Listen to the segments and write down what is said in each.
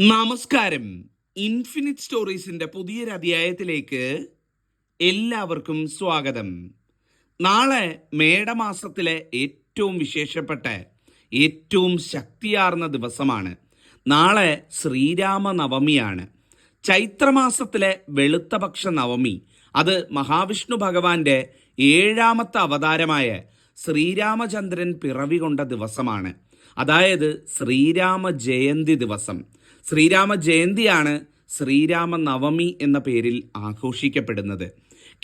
നമസ്കാരം. ഇൻഫിനിറ്റ് സ്റ്റോറീസിന്റെ പുതിയൊരു അധ്യായത്തിലേക്ക് എല്ലാവർക്കും സ്വാഗതം. നാളെ മേടമാസത്തിലെ ഏറ്റവും വിശേഷപ്പെട്ട ഏറ്റവും ശക്തിയാർന്ന ദിവസമാണ്. നാളെ ശ്രീരാമ നവമിയാണ് ചൈത്രമാസത്തിലെ വെളുത്തപക്ഷ നവമി അത് മഹാവിഷ്ണു ഭഗവാന്റെ ഏഴാമത്തെ അവതാരമായ ശ്രീരാമചന്ദ്രൻ പിറവി കൊണ്ട ദിവസമാണ്. അതായത് ശ്രീരാമ ജയന്തി ദിവസം. ശ്രീരാമ ജയന്തിയാണ് ശ്രീരാമ നവമി എന്ന പേരിൽ ആഘോഷിക്കപ്പെടുന്നത്.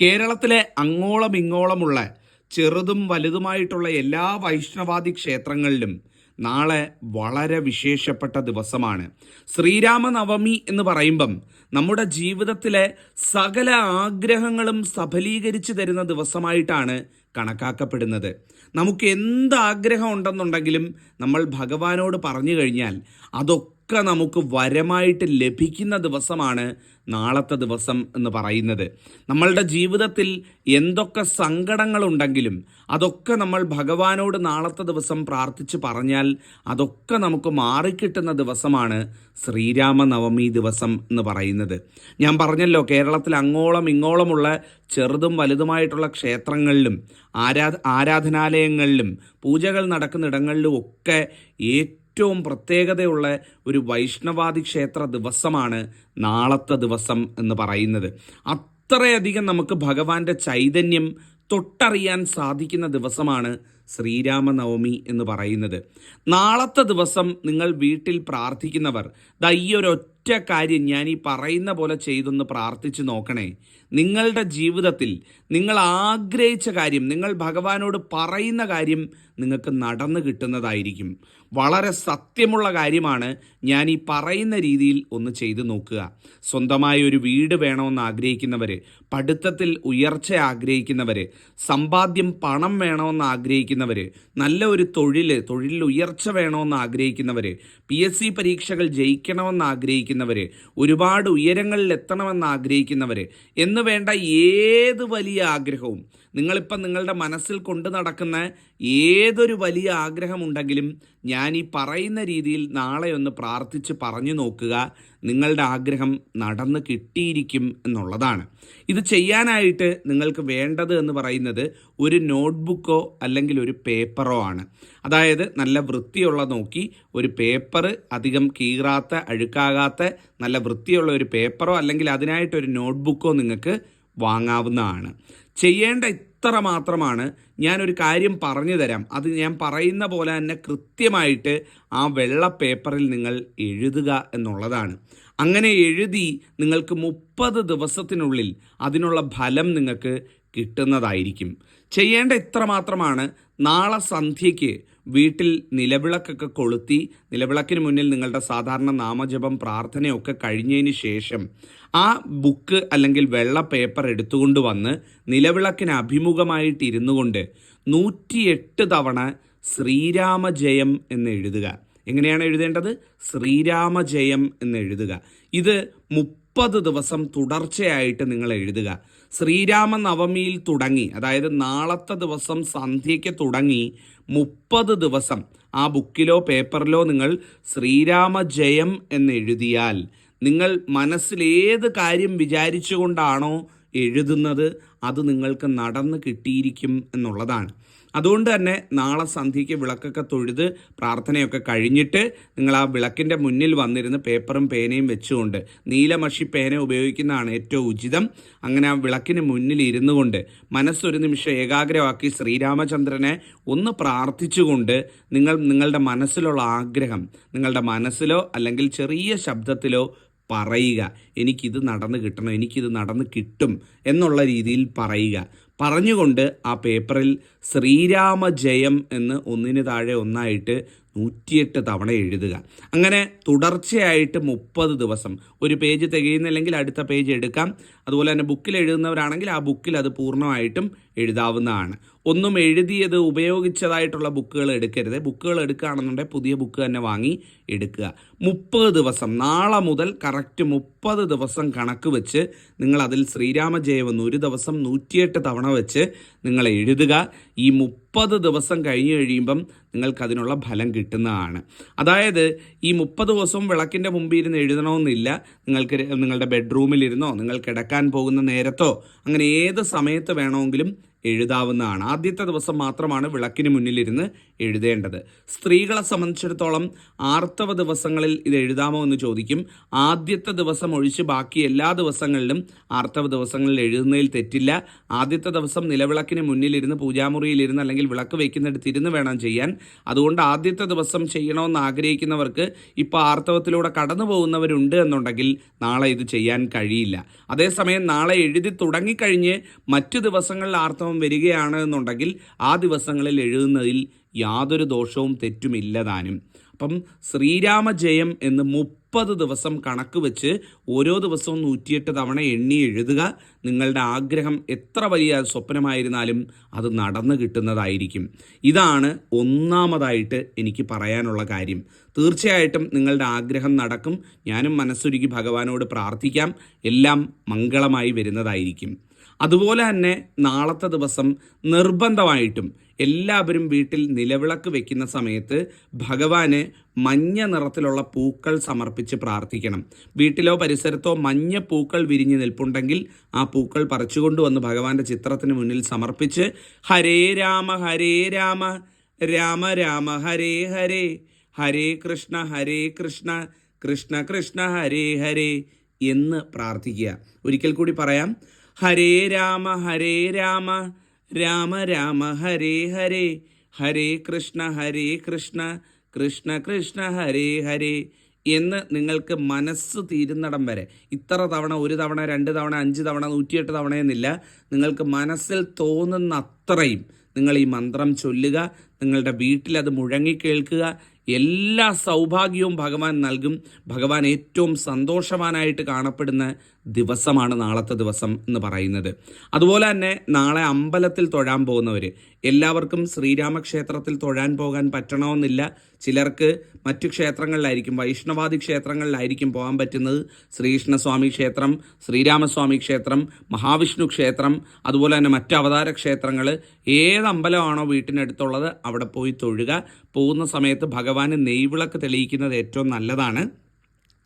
കേരളത്തിലെ അങ്ങോളം ഇങ്ങോളമുള്ള ചെറുതും വലുതുമായിട്ടുള്ള എല്ലാ വൈഷ്ണവാദി ക്ഷേത്രങ്ങളിലും നാളെ വളരെ വിശേഷപ്പെട്ട ദിവസമാണ്. ശ്രീരാമനവമി എന്ന് പറയുമ്പം നമ്മുടെ ജീവിതത്തിലെ സകല ആഗ്രഹങ്ങളും സഫലീകരിച്ചു തരുന്ന ദിവസമായിട്ടാണ് കണക്കാക്കപ്പെടുന്നത്. നമുക്ക് എന്ത് ആഗ്രഹം ഉണ്ടെന്നുണ്ടെങ്കിലും നമ്മൾ ഭഗവാനോട് പറഞ്ഞു കഴിഞ്ഞാൽ അതൊക്കെ നമുക്ക് വരമായിട്ട് ലഭിക്കുന്ന ദിവസമാണ് നാളത്തെ ദിവസം എന്ന് പറയുന്നത്. നമ്മളുടെ ജീവിതത്തിൽ എന്തൊക്കെ സങ്കടങ്ങളുണ്ടെങ്കിലും അതൊക്കെ നമ്മൾ ഭഗവാനോട് നാളത്തെ ദിവസം പ്രാർത്ഥിച്ച് പറഞ്ഞാൽ അതൊക്കെ നമുക്ക് മാറിക്കിട്ടുന്ന ദിവസമാണ് ശ്രീരാമനവമി ദിവസം എന്ന് പറയുന്നത്. ഞാൻ പറഞ്ഞല്ലോ കേരളത്തിൽ അങ്ങോളം ഇങ്ങോളമുള്ള ചെറുതും വലുതുമായിട്ടുള്ള ക്ഷേത്രങ്ങളിലും ആരാ ആരാധനാലയങ്ങളിലും പൂജകൾ നടക്കുന്നിടങ്ങളിലും ഒക്കെ ഏറ്റവും പ്രത്യേകതയുള്ള ഒരു വൈഷ്ണവാദി ക്ഷേത്ര ദിവസമാണ് നാളത്തെ ദിവസം എന്ന് പറയുന്നത്. അത്രയധികം നമുക്ക് ഭഗവാന്റെ ചൈതന്യം തൊട്ടറിയാൻ സാധിക്കുന്ന ദിവസമാണ് ശ്രീരാമനവമി എന്ന് പറയുന്നത്. നാളത്തെ ദിവസം നിങ്ങൾ വീട്ടിൽ പ്രാർത്ഥിക്കുന്നവർ ദാ ഈ ഒരൊറ്റ കാര്യം ഞാൻ ഈ പറയുന്ന പോലെ ചെയ്തൊന്ന് പ്രാർത്ഥിച്ചു നോക്കണേ. നിങ്ങളുടെ ജീവിതത്തിൽ നിങ്ങൾ ആഗ്രഹിച്ച കാര്യം നിങ്ങൾ ഭഗവാനോട് പറയുന്ന കാര്യം നിങ്ങൾക്ക് നടന്നു കിട്ടുന്നതായിരിക്കും. വളരെ സത്യമുള്ള കാര്യമാണ് ഞാൻ ഈ പറയുന്ന രീതിയിൽ ഒന്ന് ചെയ്തു നോക്കുക. സ്വന്തമായ ഒരു വീട് വേണമെന്ന് ആഗ്രഹിക്കുന്നവർ പഠിത്തത്തിൽ ഉയർച്ച ആഗ്രഹിക്കുന്നവർ സമ്പാദ്യം പണം വേണമെന്ന് ആഗ്രഹിക്കുന്നവർ നല്ല ഒരു തൊഴിൽ തൊഴിലിൽ ഉയർച്ച വേണമെന്ന് ആഗ്രഹിക്കുന്നവർ പി എസ് സി പരീക്ഷകൾ ജയിക്കണമെന്ന് ആഗ്രഹിക്കുന്നവർ ഒരുപാട് ഉയരങ്ങളിൽ എത്തണമെന്ന് ആഗ്രഹിക്കുന്നവർ എന്ന് വേണ്ട ഏത് വലിയ ആഗ്രഹവും നിങ്ങളിപ്പം നിങ്ങളുടെ മനസ്സിൽ കൊണ്ടു നടക്കുന്ന ഏതൊരു വലിയ ആഗ്രഹമുണ്ടെങ്കിലും ഞാൻ ഈ പറയുന്ന രീതിയിൽ നാളെ ഒന്ന് പ്രാർത്ഥിച്ച് പറഞ്ഞു നോക്കുക നിങ്ങളുടെ ആഗ്രഹം നടന്ന് കിട്ടിയിരിക്കും എന്നുള്ളതാണ്. ഇത് ചെയ്യാനായിട്ട് നിങ്ങൾക്ക് വേണ്ടത് എന്ന് പറയുന്നത് ഒരു നോട്ട്ബുക്കോ അല്ലെങ്കിൽ ഒരു പേപ്പറോ ആണ്. അതായത് നല്ല വൃത്തിയുള്ള നോക്കി ഒരു പേപ്പർ അധികം കീറാത്ത അഴുക്കാകാത്ത നല്ല വൃത്തിയുള്ള ഒരു പേപ്പറോ അല്ലെങ്കിൽ അതിനായിട്ട് ഒരു നോട്ട്ബുക്കോ നിങ്ങൾക്ക് വാങ്ങാവുന്നതാണ്. ചെയ്യേണ്ട ഇത്ര മാത്രമാണ് ഞാനൊരു കാര്യം പറഞ്ഞു തരാം. അത് ഞാൻ പറയുന്ന പോലെ തന്നെ കൃത്യമായിട്ട് ആ വെള്ള പേപ്പറിൽ നിങ്ങൾ എഴുതുക എന്നുള്ളതാണ്. അങ്ങനെ എഴുതി നിങ്ങൾക്ക് മുപ്പത് ദിവസത്തിനുള്ളിൽ അതിനുള്ള ഫലം നിങ്ങൾക്ക് കിട്ടുന്നതായിരിക്കും. ചെയ്യേണ്ട ഇത്ര മാത്രമാണ് നാളെ സന്ധ്യയ്ക്ക് വീട്ടിൽ നിലവിളക്കൊക്കെ കൊളുത്തി നിലവിളക്കിന് മുന്നിൽ നിങ്ങളുടെ സാധാരണ നാമജപം പ്രാർത്ഥനയൊക്കെ കഴിഞ്ഞതിന് ശേഷം ആ ബുക്ക് അല്ലെങ്കിൽ വെള്ള പേപ്പർ എടുത്തുകൊണ്ട് വന്ന് നിലവിളക്കിന് അഭിമുഖമായിട്ട് ഇരുന്നു കൊണ്ട് നൂറ്റിയെട്ട് തവണ ശ്രീരാമജയം എന്ന് എഴുതുക. എങ്ങനെയാണ് എഴുതേണ്ടത്? ശ്രീരാമജയം എന്ന് എഴുതുക. ഇത് മുപ്പത് ദിവസം തുടർച്ചയായിട്ട് നിങ്ങൾ എഴുതുക. ശ്രീരാമ നവമിയിൽ തുടങ്ങി അതായത് നാളത്തെ ദിവസം സന്ധ്യയ്ക്ക് തുടങ്ങി മുപ്പത് ദിവസം ആ ബുക്കിലോ പേപ്പറിലോ നിങ്ങൾ ശ്രീരാമജയം എന്ന് എഴുതിയാൽ നിങ്ങൾ മനസ്സിലേത് കാര്യം വിചാരിച്ചുകൊണ്ടാണോ എഴുതുന്നത് അത് നിങ്ങൾക്ക് നടന്ന് കിട്ടിയിരിക്കും എന്നുള്ളതാണ്. അതുകൊണ്ട് തന്നെ നാളെ സന്ധ്യയ്ക്ക് വിളക്കൊക്കെ തൊഴുത് പ്രാർത്ഥനയൊക്കെ കഴിഞ്ഞിട്ട് നിങ്ങൾ ആ വിളക്കിന്റെ മുന്നിൽ വന്നിരുന്ന് പേപ്പറും പേനയും വെച്ചുകൊണ്ട് നീലമഷി പേന ഉപയോഗിക്കുന്നതാണ് ഏറ്റവും ഉചിതം. അങ്ങനെ ആ വിളക്കിന് മുന്നിൽ ഇരുന്നു കൊണ്ട് മനസ്സൊരു നിമിഷം ഏകാഗ്രമാക്കി ശ്രീരാമചന്ദ്രനെ ഒന്ന് പ്രാർത്ഥിച്ചുകൊണ്ട് നിങ്ങൾ നിങ്ങളുടെ മനസ്സിലുള്ള ആഗ്രഹം നിങ്ങളുടെ മനസ്സിലോ അല്ലെങ്കിൽ ചെറിയ ശബ്ദത്തിലോ പറയുക. എനിക്കിത് നടന്ന് കിട്ടണം എനിക്കിത് നടന്ന് കിട്ടും എന്നുള്ള രീതിയിൽ പറയുക. പറഞ്ഞുകൊണ്ട് ആ പേപ്പറിൽ ശ്രീരാമ ജയം എന്ന് ഒന്നിന് താഴെ ഒന്നായിട്ട് നൂറ്റിയെട്ട് തവണ എഴുതുക. അങ്ങനെ തുടർച്ചയായിട്ട് മുപ്പത് ദിവസം. ഒരു പേജ് തികയുന്നില്ലെങ്കിൽ അടുത്ത പേജ് എടുക്കാം. അതുപോലെ തന്നെ ബുക്കിൽ എഴുതുന്നവരാണെങ്കിൽ ആ ബുക്കിൽ അത് പൂർണമായിട്ടും എഴുതാവുന്നതാണ്. ഒന്നും എഴുതിയത് ഉപയോഗിച്ചതായിട്ടുള്ള ബുക്കുകൾ എടുക്കരുത്. ബുക്കുകൾ എടുക്കുകയാണെന്നുണ്ടെങ്കിൽ പുതിയ ബുക്ക് തന്നെ വാങ്ങി എടുക്കുക. മുപ്പത് ദിവസം നാളെ മുതൽ കറക്റ്റ് മുപ്പത് ദിവസം കണക്ക് വെച്ച് നിങ്ങൾ അതിൽ ശ്രീരാമജയം എന്ന് ഒരു ദിവസം നൂറ്റിയെട്ട് തവണ വെച്ച് നിങ്ങൾ എഴുതുക. ഈ മുപ്പത് ദിവസം കഴിഞ്ഞ് കഴിയുമ്പം നിങ്ങൾക്ക് അതിനുള്ള ഫലം കിട്ടുന്നതാണ്. അതായത് ഈ മുപ്പത് ദിവസവും വിളക്കിന്റെ മുമ്പിൽ ഇരുന്ന് എഴുതണമെന്നില്ല. നിങ്ങൾക്ക് നിങ്ങളുടെ ബെഡ്റൂമിലിരുന്നോ നിങ്ങൾ കിടക്കാൻ പോകുന്ന നേരത്തോ അങ്ങനെ ഏത് സമയത്ത് വേണമെങ്കിലും എഴുതാവുന്നതാണ്. ആദ്യത്തെ ദിവസം മാത്രമാണ് വിളക്കിന് മുന്നിലിരുന്ന് എഴുതേണ്ടത്. സ്ത്രീകളെ സംബന്ധിച്ചിടത്തോളം ആർത്തവ ദിവസങ്ങളിൽ ഇത് എഴുതാമോ എന്ന് ചോദിക്കും. ആദ്യത്തെ ദിവസം ഒഴിച്ച് ബാക്കി എല്ലാ ദിവസങ്ങളിലും ആർത്തവ ദിവസങ്ങളിൽ എഴുതുന്നതിൽ തെറ്റില്ല. ആദ്യത്തെ ദിവസം നിലവിളക്കിന് മുന്നിലിരുന്ന് പൂജാമുറിയിലിരുന്ന് അല്ലെങ്കിൽ വിളക്ക് വയ്ക്കുന്നിടത്ത് ഇരുന്ന് വേണം ചെയ്യാൻ. അതുകൊണ്ട് ആദ്യത്തെ ദിവസം ചെയ്യണമെന്ന് ആഗ്രഹിക്കുന്നവർക്ക് ഇപ്പോൾ ആർത്തവത്തിലൂടെ കടന്നു പോകുന്നവരുണ്ട് എന്നുണ്ടെങ്കിൽ നാളെ ഇത് ചെയ്യാൻ കഴിയില്ല. അതേസമയം നാളെ എഴുതി തുടങ്ങിക്കഴിഞ്ഞ് മറ്റു ദിവസങ്ങളിൽ ആർത്തവം വരികയാണ് എന്നുണ്ടെങ്കിൽ ആ ദിവസങ്ങളിൽ എഴുതുന്നതിൽ യാതൊരു ദോഷവും തെറ്റുമില്ല താനും അപ്പം ശ്രീരാമജയം എന്ന് മുപ്പത് ദിവസം കണക്ക് വെച്ച് ഓരോ ദിവസവും നൂറ്റിയെട്ട് തവണ എണ്ണി എഴുതുക. നിങ്ങളുടെ ആഗ്രഹം എത്ര വലിയ സ്വപ്നമായിരുന്നാലും അത് നടന്നു കിട്ടുന്നതായിരിക്കും. ഇതാണ് ഒന്നാമതായിട്ട് എനിക്ക് പറയാനുള്ള കാര്യം. തീർച്ചയായിട്ടും നിങ്ങളുടെ ആഗ്രഹം നടക്കും. ഞാനും മനസ്സൊരുക്കി ഭഗവാനോട് പ്രാർത്ഥിക്കാം. എല്ലാം മംഗളമായി വരുന്നതായിരിക്കും. അതുപോലെ തന്നെ നാളത്തെ ദിവസം നിർബന്ധമായിട്ടും എല്ലാവരും വീട്ടിൽ നിലവിളക്ക് വെക്കുന്ന സമയത്ത് ഭഗവാന് മഞ്ഞ നിറത്തിലുള്ള പൂക്കൾ സമർപ്പിച്ച് പ്രാർത്ഥിക്കണം. വീട്ടിലോ പരിസരത്തോ മഞ്ഞ പൂക്കൾ വിരിഞ്ഞ് നിൽപ്പുണ്ടെങ്കിൽ ആ പൂക്കൾ പറിച്ചുകൊണ്ടുവന്ന് ഭഗവാന്റെ ചിത്രത്തിന് മുന്നിൽ സമർപ്പിച്ച് ഹരേ രാമ ഹരേ രാമ രാമ രാമ ഹരേ ഹരേ ഹരേ കൃഷ്ണ ഹരേ കൃഷ്ണ കൃഷ്ണ കൃഷ്ണ ഹരേ ഹരേ എന്ന് പ്രാർത്ഥിക്കുക. ഒരിക്കൽ കൂടി പറയാം ഹരേ രാമ ഹരേ രാമ. രാമ രാമ ഹരേ ഹരേ. ഹരേ കൃഷ്ണ ഹരേ കൃഷ്ണ. കൃഷ്ണ കൃഷ്ണ ഹരേ ഹരേ എന്ന് നിങ്ങൾക്ക് മനസ്സ് തീരുന്നിടം വരെ. ഇത്ര തവണ ഒരു തവണ രണ്ട് തവണ അഞ്ച് തവണ നൂറ്റിയെട്ട് തവണ എന്നില്ല. നിങ്ങൾക്ക് മനസ്സിൽ തോന്നുന്ന അത്രയും നിങ്ങൾ ഈ മന്ത്രം ചൊല്ലുക നിങ്ങളുടെ വീട്ടിൽ അത് മുഴങ്ങി കേൾക്കുക. എല്ലാ സൗഭാഗ്യവും ഭഗവാൻ നൽകും. ഭഗവാൻ ഏറ്റവും സന്തോഷവാനായിട്ട് കാണപ്പെടുന്ന ദിവസമാണ് നാളത്തെ ദിവസം എന്ന് പറയുന്നത്. അതുപോലെ തന്നെ നാളെ അമ്പലത്തിൽ തൊഴാൻ പോകുന്നവർ എല്ലാവർക്കും ശ്രീരാമക്ഷേത്രത്തിൽ തൊഴാൻ പോകാൻ പറ്റണമെന്നില്ല. ചിലർക്ക് മറ്റു ക്ഷേത്രങ്ങളിലായിരിക്കും വൈഷ്ണവാദി ക്ഷേത്രങ്ങളിലായിരിക്കും പോകാൻ പറ്റുന്നത്. ശ്രീകൃഷ്ണസ്വാമി ക്ഷേത്രം ശ്രീരാമസ്വാമി ക്ഷേത്രം മഹാവിഷ്ണു ക്ഷേത്രം അതുപോലെ തന്നെ മറ്റു അവതാര ക്ഷേത്രങ്ങൾ ഏത് അമ്പലമാണോ വീട്ടിനടുത്തുള്ളത് അവിടെ പോയി തൊഴുക. പോകുന്ന സമയത്ത് ഭഗവാന് നെയ്വിളക്ക് തെളിയിക്കുന്നത് ഏറ്റവും നല്ലതാണ്.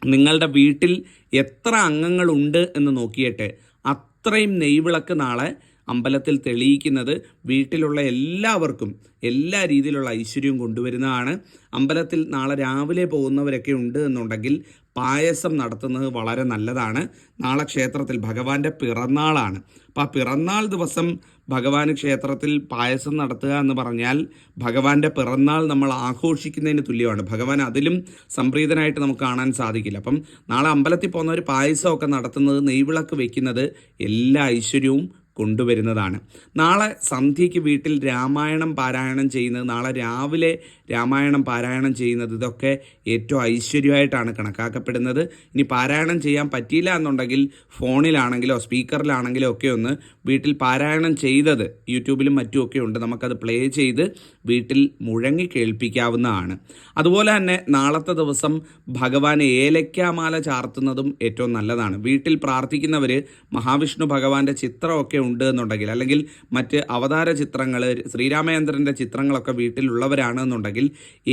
നിങ്ങളുടെ വീട്ടിൽ എത്ര അംഗങ്ങളുണ്ട് എന്ന് നോക്കിയിട്ട് അത്രയും നെയ്വിളക്ക് നാളെ അമ്പലത്തിൽ തെളിയിക്കുന്നത് വീട്ടിലുള്ള എല്ലാവർക്കും എല്ലാ രീതിയിലുള്ള ഐശ്വര്യവും കൊണ്ടുവരുന്നതാണ്. അമ്പലത്തിൽ നാളെ രാവിലെ പോകുന്നവരൊക്കെ ഉണ്ട് എന്നുണ്ടെങ്കിൽ പായസം നടത്തുന്നത് വളരെ നല്ലതാണ്. നാളെ ക്ഷേത്രത്തിൽ ഭഗവാന്റെ പിറന്നാളാണ്. അപ്പോൾ ആ പിറന്നാൾ ദിവസം ഭഗവാൻ ക്ഷേത്രത്തിൽ പായസം നടത്തുക എന്ന് പറഞ്ഞാൽ ഭഗവാന്റെ പിറന്നാൾ നമ്മൾ ആഘോഷിക്കുന്നതിന് തുല്യമാണ്. ഭഗവാൻ അതിലും സംപ്രീതനായിട്ട് നമുക്ക് കാണാൻ സാധിക്കില്ല. അപ്പം നാളെ അമ്പലത്തിൽ പോകുന്നവർ പായസമൊക്കെ നടത്തുന്നത് നെയ്വിളക്ക് വെക്കുന്നത് എല്ലാ ഐശ്വര്യവും കൊണ്ടുവരുന്നതാണ്. നാളെ സന്ധ്യയ്ക്ക് വീട്ടിൽ രാമായണം പാരായണം ചെയ്യുന്നത് നാളെ രാവിലെ രാമായണം പാരായണം ചെയ്യുന്നത് ഇതൊക്കെ ഏറ്റവും ഐശ്വര്യമായിട്ടാണ് കണക്കാക്കപ്പെടുന്നത്. ഇനി പാരായണം ചെയ്യാൻ പറ്റിയില്ല എന്നുണ്ടെങ്കിൽ ഫോണിലാണെങ്കിലോ സ്പീക്കറിലാണെങ്കിലോ ഒക്കെ ഒന്ന് വീട്ടിൽ പാരായണം ചെയ്തത് യൂട്യൂബിലും മറ്റുമൊക്കെ ഉണ്ട് നമുക്കത് പ്ലേ ചെയ്ത് വീട്ടിൽ മുഴങ്ങി കേൾപ്പിക്കാവുന്നതാണ്. അതുപോലെ തന്നെ നാളത്തെ ദിവസം ഭഗവാൻ ഏലക്കാമാല ചാർത്തുന്നതും ഏറ്റവും നല്ലതാണ്. വീട്ടിൽ പ്രാർത്ഥിക്കുന്നവർ മഹാവിഷ്ണു ഭഗവാന്റെ ചിത്രമൊക്കെ ഉണ്ട് എന്നുണ്ടെങ്കിൽ അല്ലെങ്കിൽ മറ്റ് അവതാര ചിത്രങ്ങൾ ശ്രീരാമചന്ദ്രന്റെ ചിത്രങ്ങളൊക്കെ വീട്ടിലുള്ളവരാണ് എന്നുണ്ടെങ്കിൽ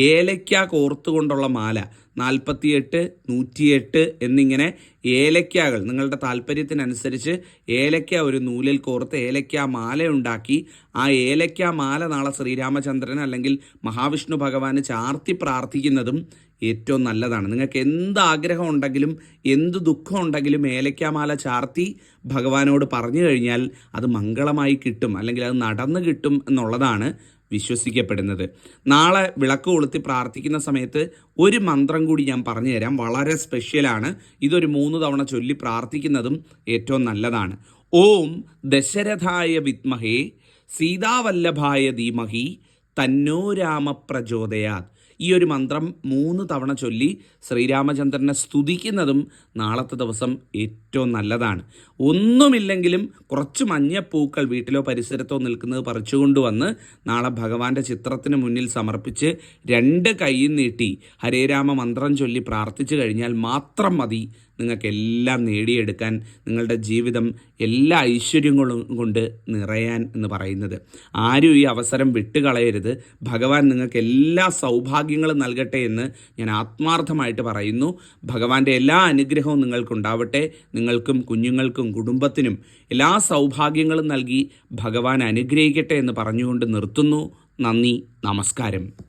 ഏലയ്ക്ക കോർത്തുകൊണ്ടുള്ള മാല നാൽപ്പത്തിയെട്ട് നൂറ്റിയെട്ട് എന്നിങ്ങനെ ഏലയ്ക്കകൾ നിങ്ങളുടെ താല്പര്യത്തിനനുസരിച്ച് ഏലയ്ക്ക ഒരു നൂലിൽ കോർത്ത് ഏലയ്ക്ക മാല ഉണ്ടാക്കി ആ ഏലയ്ക്ക മാല നാളെ ശ്രീരാമചന്ദ്രൻ അല്ലെങ്കിൽ മഹാവിഷ്ണു ഭഗവാന് ചാർത്തി പ്രാർത്ഥിക്കുന്നതും ഏറ്റവും നല്ലതാണ്. നിങ്ങൾക്ക് എന്ത് ആഗ്രഹം ഉണ്ടെങ്കിലും എന്ത് ദുഃഖം ഉണ്ടെങ്കിലും ഏലക്കാമാല ചാർത്തി ഭഗവാനോട് പറഞ്ഞു കഴിഞ്ഞാൽ അത് മംഗളമായി കിട്ടും അല്ലെങ്കിൽ അത് നടന്നു കിട്ടും എന്നുള്ളതാണ് വിശ്വസിക്കപ്പെടുന്നത്. നാളെ വിളക്ക് കൊളുത്തി പ്രാർത്ഥിക്കുന്ന സമയത്ത് ഒരു മന്ത്രം കൂടി ഞാൻ പറഞ്ഞു തരാം. വളരെ സ്പെഷ്യലാണ് ഇതൊരു മൂന്ന് തവണ ചൊല്ലി പ്രാർത്ഥിക്കുന്നതും ഏറ്റവും നല്ലതാണ്. ഓം ദശരഥായ വിത്മഹേ സീതാവല്ലഭായ ധീമഹി തന്നോ രാമ പ്രചോദയാത് ഈ ഒരു മന്ത്രം മൂന്ന് തവണ ചൊല്ലി ശ്രീരാമചന്ദ്രനെ സ്തുതിക്കുന്നതും നാളത്തെ ദിവസം ഏറ്റവും നല്ലതാണ്. ഒന്നുമില്ലെങ്കിലും കുറച്ച് മഞ്ഞപ്പൂക്കൾ വീട്ടിലോ പരിസരത്തോ നിൽക്കുന്നത് പറിച്ചുകൊണ്ടുവന്ന് നാളെ ഭഗവാന്റെ ചിത്രത്തിന് മുന്നിൽ സമർപ്പിച്ച് രണ്ട് കൈയും നീട്ടി ഹരേരാമ മന്ത്രം ചൊല്ലി പ്രാർത്ഥിച്ചു കഴിഞ്ഞാൽ മാത്രം മതി നിങ്ങൾക്കെല്ലാം നേടിയെടുക്കാൻ നിങ്ങളുടെ ജീവിതം എല്ലാ ഐശ്വര്യങ്ങളും കൊണ്ട് നിറയാൻ എന്ന് പറയുന്നത്. ആരും ഈ അവസരം വിട്ടുകളയരുത്. ഭഗവാൻ നിങ്ങൾക്ക് എല്ലാ സൗഭാഗ്യങ്ങളും നൽകട്ടെ എന്ന് ഞാൻ ആത്മാർത്ഥമായിട്ട് പറയുന്നു. ഭഗവാന്റെ എല്ലാ അനുഗ്രഹവും നിങ്ങൾക്കുണ്ടാവട്ടെ. നിങ്ങൾക്കും കുഞ്ഞുങ്ങൾക്കും കുടുംബത്തിനും എല്ലാ സൗഭാഗ്യങ്ങളും നൽകി ഭഗവാൻ അനുഗ്രഹിക്കട്ടെ എന്ന് പറഞ്ഞുകൊണ്ട് നിർത്തുന്നു. നന്ദി നമസ്കാരം.